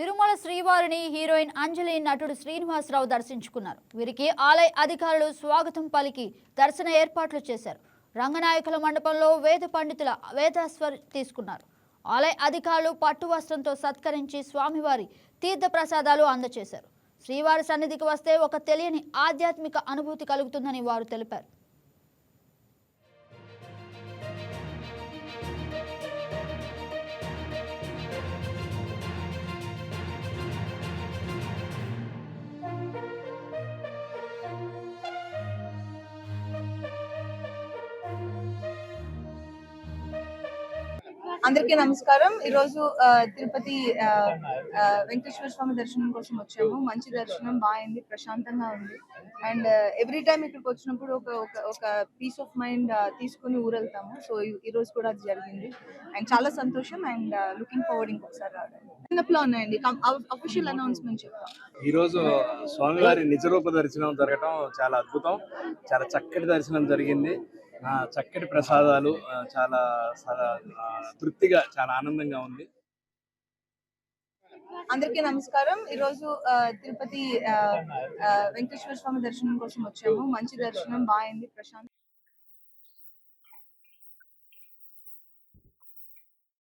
తిరుమల శ్రీవారిని హీరోయిన్ అంజలి నటుడు శ్రీనివాసరావు దర్శించుకున్నారు. వీరికి ఆలయ అధికారులు స్వాగతం పలికి దర్శన ఏర్పాట్లు చేశారు. రంగనాయకుల మండపంలో వేద పండితుల వేదాస్వర్ తీసుకున్నారు. ఆలయ అధికారులు పట్టు వస్త్రంతో సత్కరించి స్వామివారి తీర్థ ప్రసాదాలు అందజేశారు శ్రీవారి సన్నిధికి వస్తే ఒక తెలియని ఆధ్యాత్మిక అనుభూతి కలుగుతుందని వారు తెలిపారు. అందరికీ నమస్కారం. ఈరోజు తిరుపతి ఆ, వెంకటేశ్వర స్వామి దర్శనం కోసం వచ్చాము. మంచి దర్శనం బాగుంది ప్రశాంతంగా ఉంది. అండ్ ఎవ్రీ టైం ఇక్కడికి వచ్చినప్పుడు ఒక ఒక పీస్ ఆఫ్ మైండ్ తీసుకుని ఊరెళ్తాము. సో ఈ రోజు కూడా అది జరిగింది. అండ్ చాలా సంతోషం అండ్ లుకింగ్ ఫార్వర్డ్ ఇంకొకసారి రావడానికి. ఉన్నాయండి అఫీషియల్ అనౌన్స్మెంట్ చెప్తాం. ఈ రోజు స్వామివారి నిజరూప దర్శనం జరగటం చాలా అద్భుతం. చాలా చక్కటి దర్శనం జరిగింది. చక్కటి ప్రసాదాలు చాలా తృప్తిగా చాలా ఆనందంగా ఉంది. అందరికీ నమస్కారం. ఈరోజు తిరుపతి వెంకటేశ్వర స్వామి దర్శనం కోసం వచ్చాము. మంచి దర్శనం. బాగుంది. ప్రశాంత్